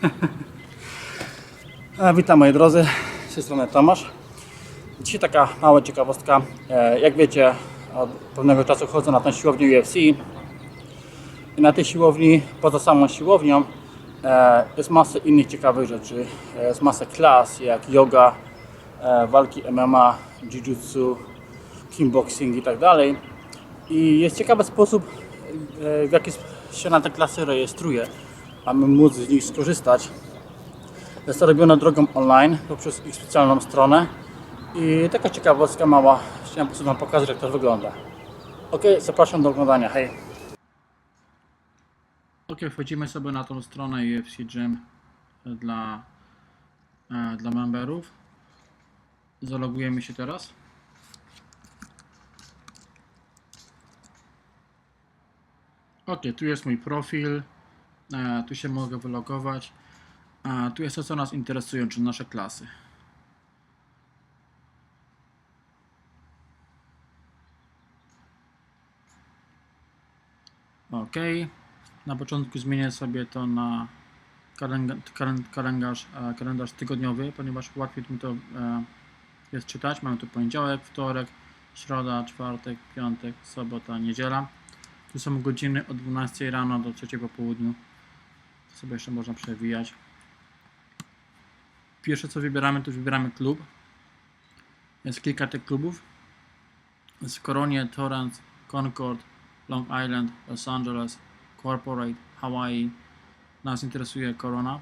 Witam moi drodzy, z tej strony Tomasz. Dzisiaj taka mała ciekawostka. E, Jak wiecie, od pewnego czasu chodzę na tę siłownię UFC. I na tej siłowni, poza samą siłownią, e, jest masę innych ciekawych rzeczy. E, Jest masę klas, jak yoga, walki MMA, jiu-jitsu, kickboxing i tak dalej. I jest ciekawy sposób, w jaki się na te klasy rejestruje, aby móc z nich skorzystać. Jest to robione drogą online poprzez ich specjalną stronę. I taka ciekawostka mała, chciałem po prostu Wam pokazać jak to wygląda. Ok, zapraszam do oglądania, hej! Ok, wchodzimy sobie na tą stronę UFC Gym dla, e, dla memberów. Zalogujemy się teraz. Ok, tu jest mój profil. E, tu się mogę wylogować. A tu jest to, co nas interesuje, czyli nasze klasy. Ok. Na początku zmienię sobie to na kalendarz, kalendarz, e, kalendarz tygodniowy, ponieważ łatwiej mi to e, jest czytać. Mamy tu poniedziałek, wtorek, środa, czwartek, piątek, sobota, niedziela. Tu są godziny od 12 rano do 3 po południu. Sobie jeszcze można przewijać. Pierwsze co wybieramy, to wybieramy klub. Jest kilka tych klubów. Jest w Koronie, Torrance, Concord, Long Island, Los Angeles, Corporate, Hawaii. Nas interesuje Corona.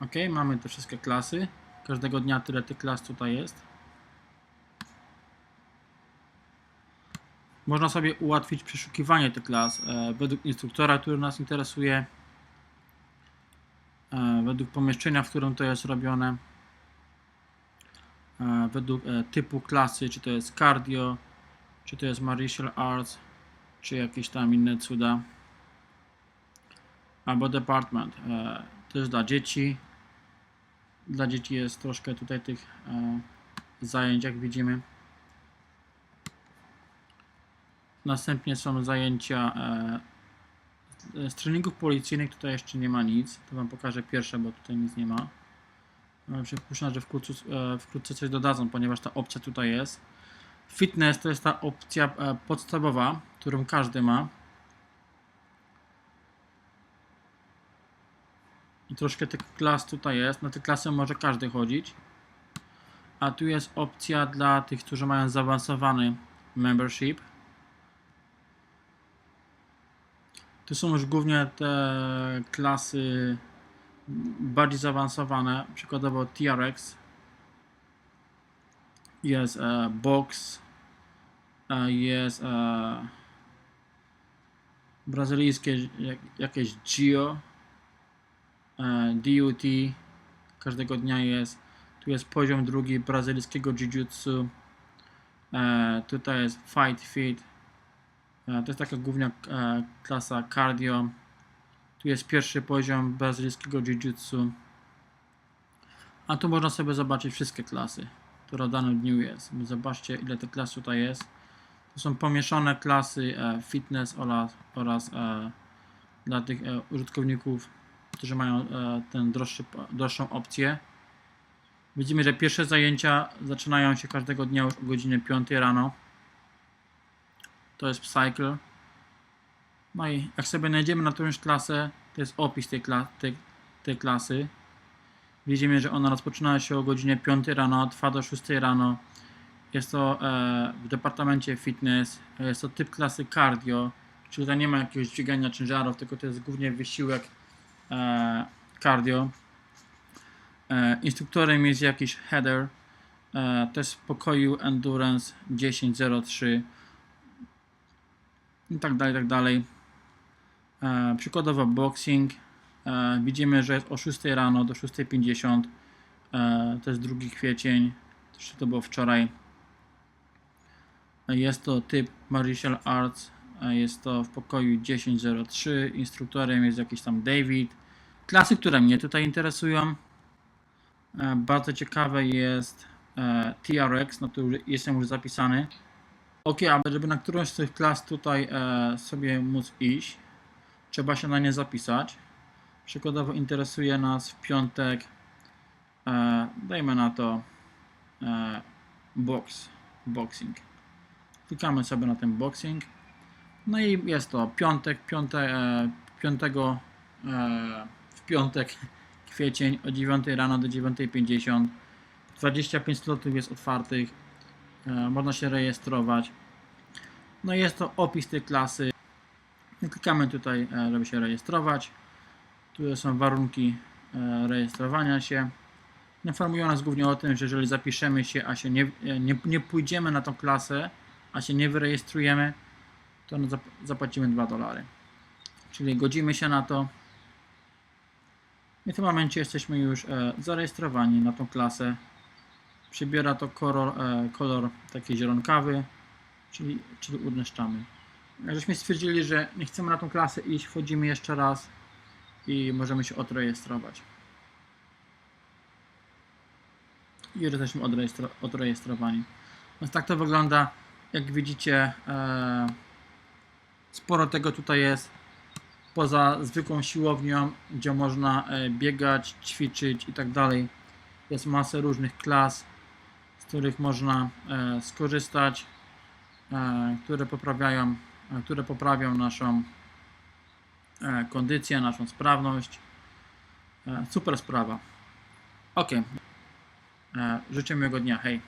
Ok, mamy te wszystkie klasy. Każdego dnia tyle tych klas tutaj jest. Można sobie ułatwić przeszukiwanie tych klas e, według instruktora, który nas interesuje, e, według pomieszczenia, w którym to jest robione, e, według typu klasy, czy to jest cardio, czy to jest martial arts, czy jakieś tam inne cuda, albo department. Jest dla dzieci. Dla dzieci jest troszkę tutaj tych zajęć, jak widzimy. Następnie są zajęcia e, z treningów policyjnych. Tutaj jeszcze nie ma nic. To Wam pokażę pierwsze, bo tutaj nic nie ma. Ale Przypuszczam, że wkrótce, e, wkrótce coś dodadzą, ponieważ ta opcja tutaj jest. Fitness to jest ta opcja e, podstawowa, którą każdy ma. I troszkę tych klas tutaj jest. Na te klasy może każdy chodzić. A tu jest opcja dla tych, którzy mają zaawansowany membership. Tu są już głównie te klasy bardziej zaawansowane, przykładowo TRX, jest e, Box, e, jest e, brazylijskie jak, jakieś Gio, e, DUT, każdego dnia jest, tu jest poziom drugi brazylijskiego Jiu-Jitsu, tutaj jest Fight Fit, To jest taka główna e, klasa cardio. Tu jest pierwszy poziom brazylijskiego jiu-jitsu. A tu można sobie zobaczyć wszystkie klasy, które w danym dniu jest. Zobaczcie ile tych klas tutaj jest. To są pomieszane klasy e, fitness oraz, oraz e, dla tych e, użytkowników, którzy mają e, tę droższy, droższą opcję. Widzimy, że pierwsze zajęcia zaczynają się każdego dnia już o godzinie 5 rano to jest Cycle. No i jak sobie znajdziemy na którąś klasę, to jest opis tej, kla tej, tej klasy. Widzimy, że ona rozpoczyna się o godzinie 5 rano, trwa do 6 rano. Jest to e, w departamencie fitness, jest to typ klasy cardio, czyli tutaj nie ma jakiegoś dźwigania ciężarów, tylko to jest głównie wysiłek e, cardio. E, instruktorem jest jakiś header, e, to jest w pokoju Endurance 1003 i tak dalej, i tak dalej. E, przykładowo boxing. E, widzimy, że jest o 6 rano do 6.50. E, to jest 2 kwiecień. Też to było wczoraj. E, jest to typ martial arts. E, jest to w pokoju 1003. Instruktorem jest jakiś tam David. Klasy, które mnie tutaj interesują. E, bardzo ciekawe jest e, TRX, no to już jestem już zapisany. Ok, ale żeby na którąś z tych klas tutaj e, sobie móc iść, trzeba się na nie zapisać. Przykładowo interesuje nas w piątek, e, dajmy na to e, box, boxing. Klikamy sobie na ten boxing. No i jest to piątek, piąte, e, piątego, e, w piątek, kwiecień o 9 rano do 9.50. 25 slotów jest otwartych. E, można się rejestrować. No jest to opis tej klasy. Klikamy tutaj, e, żeby się rejestrować. Tu są warunki e, rejestrowania się. Informują nas głównie o tym, że jeżeli zapiszemy się, a się nie, nie, nie pójdziemy na tą klasę, a się nie wyrejestrujemy, to zap- zapłacimy 2 dolary. Czyli godzimy się na to. I w tym momencie jesteśmy już zarejestrowani na tą klasę. Przybiera to kolor, e, kolor taki zielonkawy, czyli, czyli udneszczamy. Żeśmy stwierdzili, że nie chcemy na tą klasę iść, wchodzimy jeszcze raz i możemy się odrejestrować. I już jesteśmy odrejestro, odrejestrowani. Więc tak to wygląda. Jak widzicie, e, sporo tego tutaj jest. Poza zwykłą siłownią, gdzie można e, biegać, ćwiczyć i tak dalej. Jest masę różnych klas, których można e, skorzystać, e, które poprawiają, e, które poprawią naszą kondycję, naszą sprawność. Super sprawa. Ok. Życzę miłego dnia. Hej.